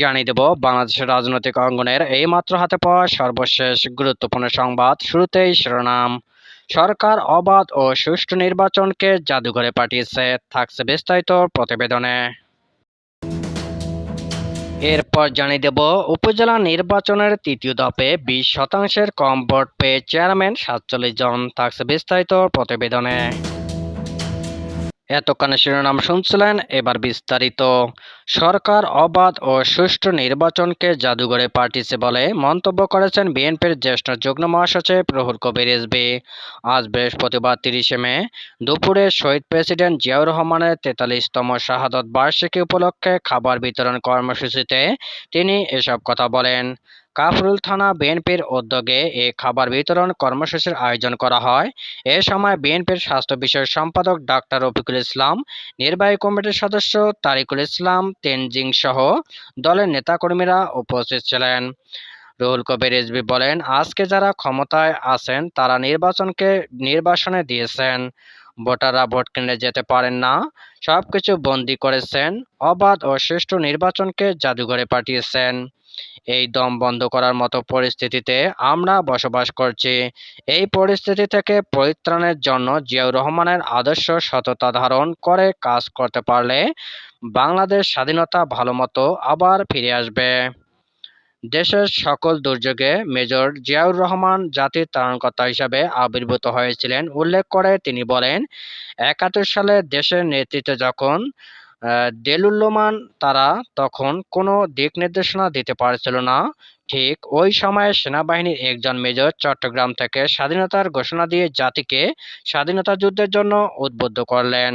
জানিয়ে দেব, বাংলাদেশের রাজনৈতিক অঙ্গনের এইমাত্র হাতে পাওয়া সর্বশেষ গুরুত্বপূর্ণ সংবাদ শুরুতেই শিরোনাম। সরকার অবাধ ও সুষ্ঠু নির্বাচনকে জাদুঘরে পাঠিয়েছে, থাকছে বিস্তারিত প্রতিবেদনে। এরপর জানিয়ে দেব, উপজেলা নির্বাচনের তৃতীয় দফে বিশ শতাংশের কম ভোট পেয়ে চেয়ারম্যান সাতচল্লিশ জন, থাকছে বিস্তারিত প্রতিবেদনে। এতক্ষণ শিরোনাম শুনছিলেন, এবার বিস্তারিত। সরকার অবাধ ও সুষ্ঠু নির্বাচনকে জাদুঘরে পাঠিয়েছে বলে মন্তব্য করেছেন বিএনপির জ্যেষ্ঠ যুগ্ম মহাসচিব রুহুল কবির রিজভী আজ বৃহস্পতিবার তিরিশে মে, দুপুরে শহীদ প্রেসিডেন্ট জিয়াউর রহমানের তেতাল্লিশতম শাহাদত বার্ষিকী উপলক্ষে খাবার বিতরণ কর্মসূচিতে তিনি এসব কথা বলেন। কাফরুল থানা বিএনপির উদ্যোগে এ খাবার বিতরণ কর্মসূচির আয়োজন করা হয়। এ সময় বিএনপির স্বাস্থ্য বিষয়ক সম্পাদক ডাক্তার রফিকুল ইসলাম, নির্বাহী কমিটির সদস্য তারিকুল ইসলাম, তেনজিং সহ দলের নেতাকর্মীরা উপস্থিত ছিলেন। রুহুল কবির রিজভী বলেন, আজকে যারা ক্ষমতায় আছেন, তারা নির্বাচনকে নির্বাসনে দিয়েছেন। ভোটাররা ভোট কেন্দ্রে যেতে পারেন না, সবকিছু বন্দি করেছেন, অবাধ ও সুষ্ঠু নির্বাচনকে জাদুঘরে পাঠিয়েছেন। এই দম বন্ধ করার মতো পরিস্থিতিতে আমরা বসবাস করছি। এই পরিস্থিতি থেকে পরিত্রাণের জন্য জিয়াউর রহমানের আদর্শ সততা ধারণ করে কাজ করতে পারলে বাংলাদেশ স্বাধীনতা ভালোমতো আবার ফিরে আসবে। দেশের সকল দুর্যোগে মেজর জিয়াউর রহমান জাতির ত্রাণকর্তা হিসাবে আবির্ভূত হয়েছিলেন, উল্লেখ করে তিনি বলেন, একাত্তর সালে দেশের নেতৃত্বে যখন আহ, দেলুল্লমান তারা তখন কোনো দিক নির্দেশনা দিতে পারছিল না। ঠিক ওই সময়ে সেনাবাহিনীর একজন মেজর চট্টগ্রাম থেকে স্বাধীনতার ঘোষণা দিয়ে জাতিকে স্বাধীনতা যুদ্ধের জন্য উদ্বুদ্ধ করলেন।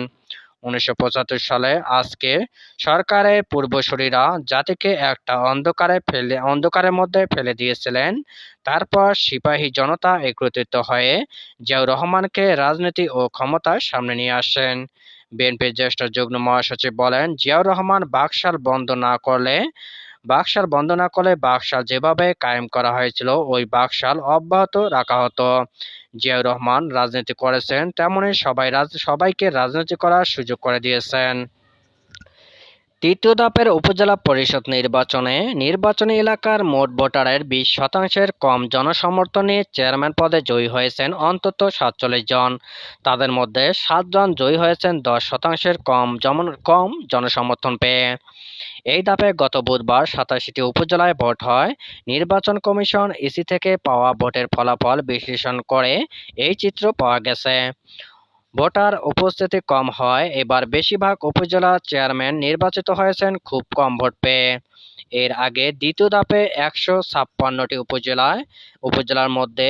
উনিশশো পঁচাত্তর সালে আজকে সরকারের পূর্বসূরীরা জাতিকে একটা অন্ধকারে ফেলে অন্ধকারের মধ্যে ফেলে দিয়েছিলেন। তারপর সিপাহী জনতা একত্রিত হয়ে জিয়াউর রহমানকে রাজনীতি ও ক্ষমতার সামনে নিয়ে আসেন। বিএনপির জ্যেষ্ঠ যুগ্ম মহাসচিব বলেন, জিয়াউর রহমান বাকশাল বন্ধ না করলে, বাকশাল বন্ধ না করলে বাকশাল যেভাবে কায়েম করা হয়েছিল, ওই বাকশাল অব্যাহত রাখা হতো। জিয়াউর রহমান রাজনীতি করেছেন, তেমনি সবাই সবাইকে রাজনীতি করার সুযোগ করে দিয়েছেন। তৃতীয় ধাপের উপজেলা পরিষদ নির্বাচনে নির্বাচনী এলাকার মোট ভোটারের বিশ শতাংশের কম জনসমর্থনে চেয়ারম্যান পদে জয়ী হয়েছেন অন্তত সাতচল্লিশ জন। তাদের মধ্যে সাতজন জয়ী হয়েছেন দশ শতাংশের কম যেমন কম জনসমর্থন পেয়ে। এই ধাপে গত বুধবার সাতাশিটি উপজেলায় ভোট হয়। নির্বাচন কমিশন ইসি থেকে পাওয়া ভোটের ফলাফল বিশ্লেষণ করে এই চিত্র পাওয়া গেছে। ভোটার উপস্থিতি কম হয়, এবার বেশিরভাগ উপজেলা চেয়ারম্যান নির্বাচিত হয়েছেন খুব কম ভোট পেয়ে। এর আগে দ্বিতীয় ধাপে একশো ছাপ্পান্নটি উপজেলায়, উপজেলার মধ্যে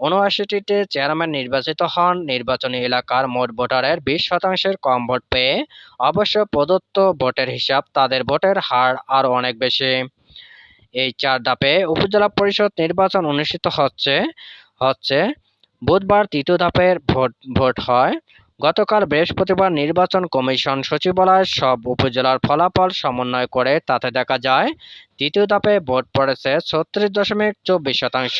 উনআশিটিতে চেয়ারম্যান নির্বাচিত হন। নির্বাচনী এলাকার মোট ভোটারের বিশ শতাংশের কম ভোট পেয়ে অবশ্য প্রদত্ত ভোটের হিসাব তাদের ভোটের হার আরও অনেক বেশি। এই চার ধাপে উপজেলা পরিষদ নির্বাচন অনুষ্ঠিত হচ্ছে হচ্ছে বুধবার তৃতীয় ধাপের ভোট ভোট হয়। গতকাল বৃহস্পতিবার নির্বাচন কমিশন সচিবালয় সব উপজেলার ফলাফল সমন্বয় করে তাতে দেখা যায়, তৃতীয় ধাপে ভোট পড়েছে ছত্রিশ দশমিক চব্বিশ শতাংশ।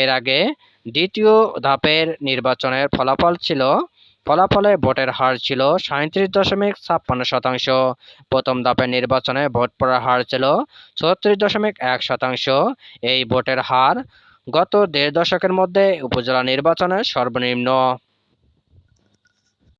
এর আগে দ্বিতীয় ধাপের নির্বাচনের ফলাফল ছিল, ফলাফলে ভোটের হার ছিল সাঁত্রিশ দশমিক ছাপ্পান্ন শতাংশ। প্রথম ধাপের নির্বাচনে ভোট পড়ার হার ছিল ছত্রিশ দশমিক এক শতাংশ। এই ভোটের হার গত দেড় দশকের মধ্যে উপজেলা নির্বাচনে সর্বনিম্ন